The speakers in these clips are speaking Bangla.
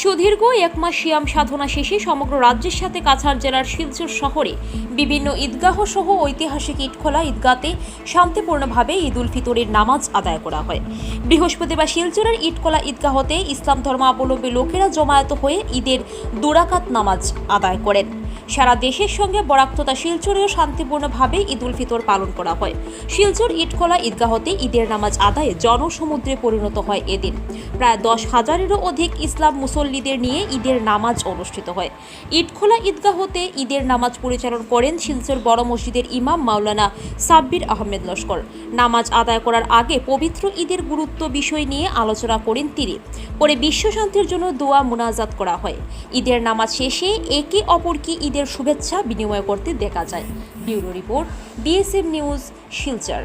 সুদীর্ঘ এক মাস সিয়াম সাধনা শেষে সমগ্র রাজ্যের সাথে কাছাড় জেলার শিলচর শহরে বিভিন্ন ঈদগাহ সহ ঐতিহাসিক ইটখোলা ঈদগাতে শান্তিপূর্ণভাবে ঈদ উল ফিতরের নামাজ আদায় করা হয়। বৃহস্পতিবার শিলচরের ইটখোলা ঈদগাহতে ইসলাম ধর্মাবলম্বী লোকেরা জমায়েত হয়ে ঈদের দুরাকাত নামাজ আদায় করেন। সারা দেশের সঙ্গে বরাক্ততা শিলচরেও শান্তিপূর্ণভাবে ঈদ উল ফিতর পালন করা হয়। শিলচর ইটখোলা ঈদগাহতে ঈদের নামাজ আদায়ে জনসমুদ্রে পরিণত হয় এদিন। প্রায় দশ হাজারেরও অধিক ইসলাম মুসল্লিদের নিয়ে ঈদের নামাজ অনুষ্ঠিত হয়। ইটখোলা ঈদগাহতে ঈদের নামাজ পরিচালন করেন শিলচর বড় মসজিদের ইমাম মাওলানা সাব্বির আহমেদ লস্কর। নামাজ আদায় করার আগে পবিত্র ঈদের গুরুত্ব বিষয় নিয়ে আলোচনা করেন তিনি। পরে বিশ্ব শান্তির জন্য দোয়া মুনাজাত করা হয়। ঈদের নামাজ শেষে একে অপরকে ঈদের শুভেচ্ছা বিনিময় করতে দেখা যায়। Bureau report DSM news, Silchar.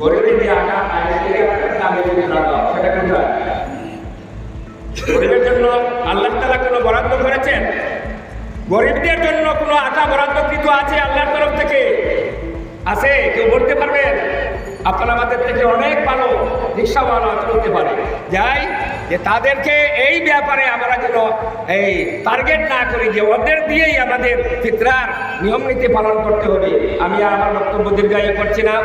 বলে কিন্তু জন্য তালা কোনো বরাদ্দ করেছেন? গরিবদের জন্য কোনো আটা বরাদ্দকৃত আছে আল্লাহর তরফ থেকে? আছে, কেউ বলতে পারবেন? আপনারা আমাদের থেকে অনেক ভালো রিক্সাওয়ালা চলতে পারে। যাই, যে তাদেরকে এই ব্যাপারে আমরা যেন এই টার্গেট না করি, যে ওদের দিয়েই আমাদের ফিতরার নিয়ম নীতি পালন করতে হবে। আমি আর আমার বক্তব্য দীর্ঘায়ু করছি না।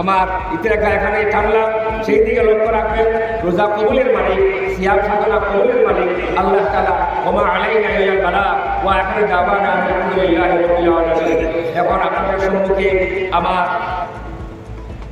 আমার ইতিরাকা এখানে টানলাম সেই দিকে লক্ষ্য রাখবেন, রোজা কবুলের মালিক, সিয়াম সাধনা কবুলের মালিক, আল্লাহ তালা ওমা ওয়া আখিরু দাওয়ানা আলহামদুলিল্লাহি রাব্বিল আলামিন। এখন আপনাদের সম্মুখে আমার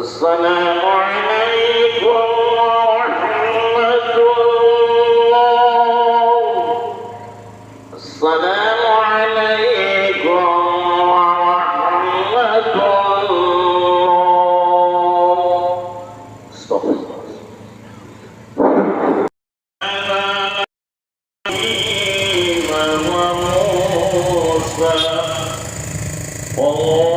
السلام عليكم ورحمة الله السلام عليكم ورحمة الله استغفر الله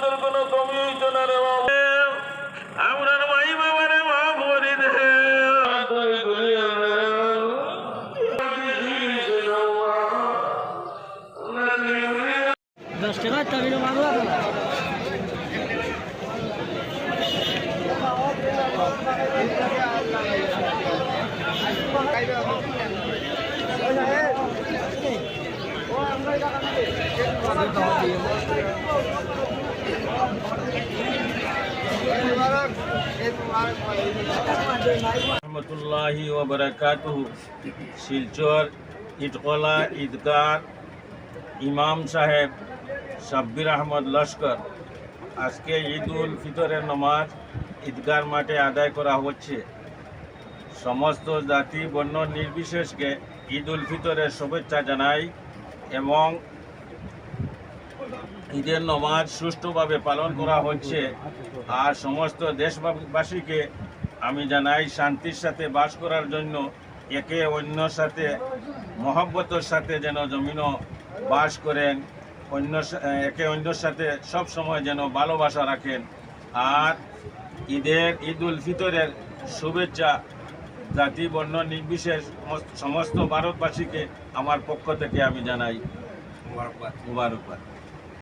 পছন্দের কোনো কমি হইত না রে বাবা আমরা ভাই মাফ করে দে দশ টাকা তামিল মাংলা রহমতুল্লাহি ওবরাকাতুহ শিলচর ইটকলা ঈদগার ইমাম সাহেব সাব্বির আহমদ লস্কর। আজকে ঈদ উল ফিতরের নমাজ ঈদগার মাঠে আদায় করা হচ্ছে। সমস্ত জাতি বর্ণ নির্বিশেষকে ঈদ উল ফিতরের শুভেচ্ছা জানাই এবং ঈদের নমাজ সুষ্ঠুভাবে পালন করা হচ্ছে। আর সমস্ত দেশবাসীকে আমি জানাই শান্তির সাথে বাস করার জন্য একে অন্যর সাথে মহব্বতের সাথে যেন জমিনও বাস করেন অন্য একে অন্যর সাথে সব সময় যেন ভালোবাসা রাখেন। আর ঈদের ঈদ উল ফিতরের শুভেচ্ছা জাতি বর্ণ নির্বিশেষ সমস্ত ভারতবাসীকে আমার পক্ষ থেকে আমি জানাই। মুবারকবাদ। মুবারকবাদ।